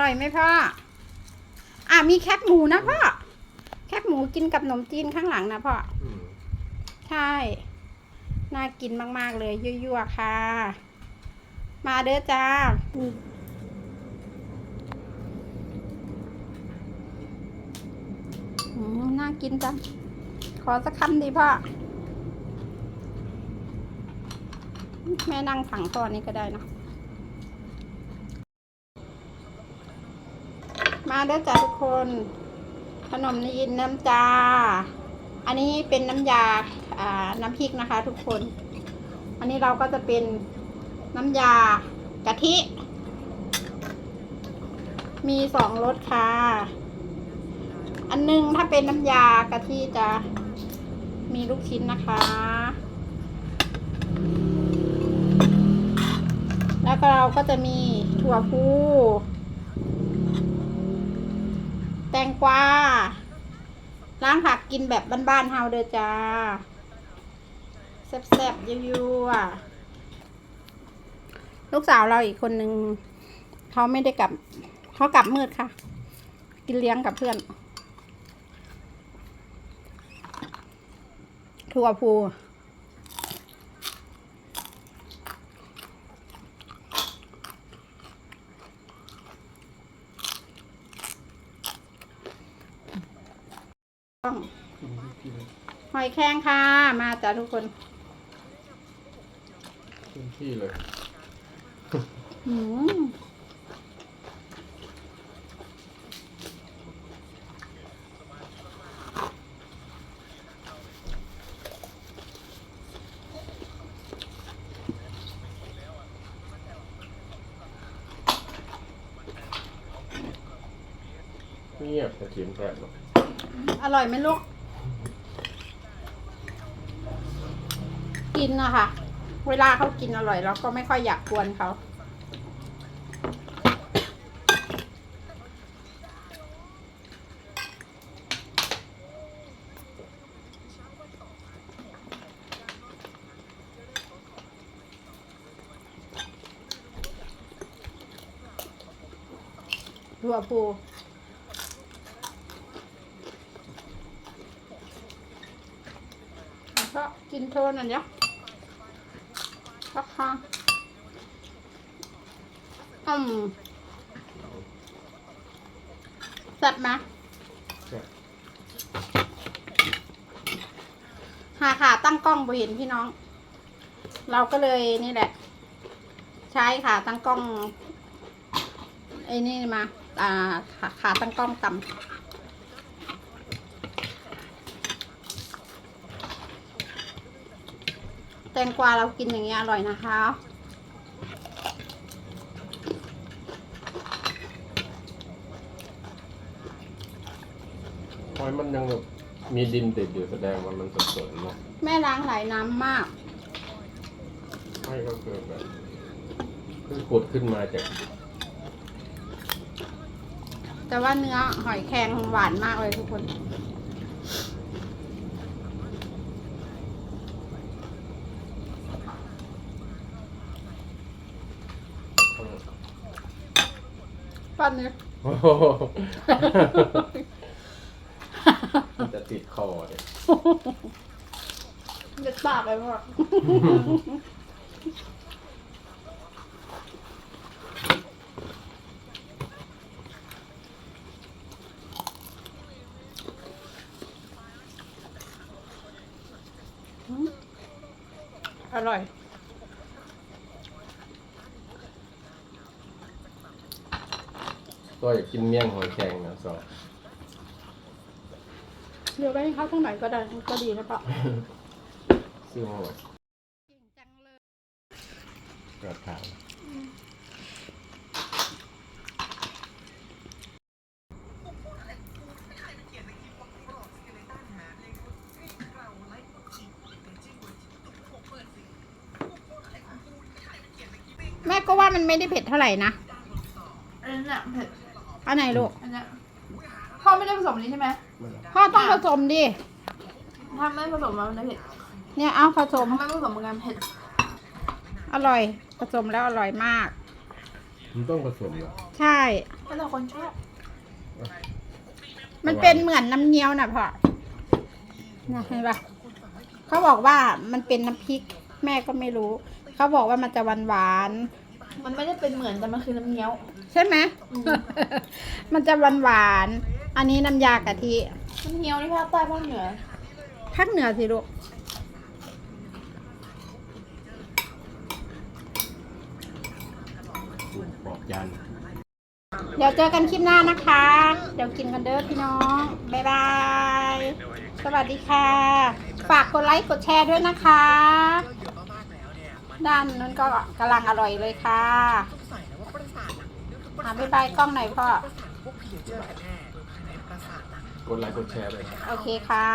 ร่อยไหมพ่อ อะมีแคบหมูนะพ่อ แคบหมูกินกับขนมจีนข้างหลังนะพ่ออืมใช่ น่ากินมาก ๆ เลย ยั่วๆ ค่ะ มาเด้อจ้าอืมน่ากินจัง ขอสักคำดีพ่อ แม่นั่งฝั่งพ่อนี้ก็ได้เนอะ มาเด้อจ้าทุกคน ขนมนีนน้ำจา อันนี้เป็นน้ำยาอ่าน้ำพริกนะคะ ทุกคน อันนี้เราก็จะเป็นน้ำยากะทิ มีสองรสค่ะ อันหนึงถ้าเป็นน้ำยากะทิจะมีลูกชิ้นนะคะ แล้วก็เราก็จะมีถั่วพู ตงกวาล้างผักกินแบบบ้านๆเฮาเด้อจ้าแซ่บๆยั่วๆลูกสาวเราอีกคนนึงเขาไม่ได้กลับเขากลับมืดค่ะ กินเลี้ยงกับเพื่อนถั่วพู ต้องหอยแครงค่ะ มาจ้ะทุกคนเต็มที่เลยอืมเงียบแต่เสียงแทบหรอก อร่อยไหมลูก กินนะคะเวลาเขากินอร่อยเราก็ไม่ค่อยอยากกวนเขาถั่วพู ก็กินโทนอันเนี้ยก็ค่ะอืมแซ่บไหมแซ่บ หาขาตั้งกล้องบ่เห็นพี่น้อง เราก็เลยนี่แหละ ใช้ขาตั้งกล้องไอ้นี่มา อ่าขาขาตั้งกล้องต่ำ แตงกวาเรากินอย่างเงี้ยอร่อยนะคะ หอยมันยังแบบมีดินติดอยู่แสดงว่ามันสดๆเนาะแม่ล้างหลายน้ำมากไม่ก็คือแบบเพิ่งขุดขึ้นมาจากแต่ว่าเนื้อหอยแครงหวานมากเลยทุกคน ตอนนี้โอ้โหมันจะติดคอเนี่ยเด็ดปากเลยพ่ออืมอร่อย ก็อยากกินเมี่ยงหอยแครงนะสองเดี๋ยวไปให้เขาทั้งไหนก็ได้ก็ดีนะปะซื้อมาหมดเก่งจังเลยกระถางแม่ก็ว่ามันไม่ได้เผ็ดเท่าไหร่นะอันนั้นน่ะเผ็ด อันไหนลูก อันเนี้ยพ่อไม่ได้ผสมอันนี้ใช่ไหมพ่อต้องผสมดิ ถ้าไม่ผสมแล้วมันจะเผ็ดเนี่ยเอาผสม ถ้าไม่ผสมมันจะเผ็ดอร่อย ผสมแล้วอร่อยมาก มันต้องผสมเหรอใช่ก็แต่คนชอบมันเป็นเหมือนน้ำเงี้ยวนะพ่อนะเห็นปะเขาบอกว่ามันเป็นน้ำพริก แม่ก็ไม่รู้ เขาบอกว่ามันจะหวานหวานมันไม่ได้เป็นเหมือนแต่มันคือน้ำเงี้ยวๆ ใช่ไหมอืมมันจะหวานหวานๆอันนี้น้ำยากะทิน้ำเงี้ยวที่ภาคใต้ภาคเหนือภาคเหนือสิลูกบอกยัน เดี๋ยวเจอกันคลิปหน้านะคะ เดี๋ยวกินกันเด้อพี่น้อง บ๊ายบาย สวัสดีค่ะ ฝากกดไลค์กดแชร์ด้วยนะคะ ด้านนู้นก็กำลังอร่อยเลยค่ะ อ่าบ๊ายบายกล้องหน่อยพ่อกดไลค์กดแชร์ไป โอเคค่ะ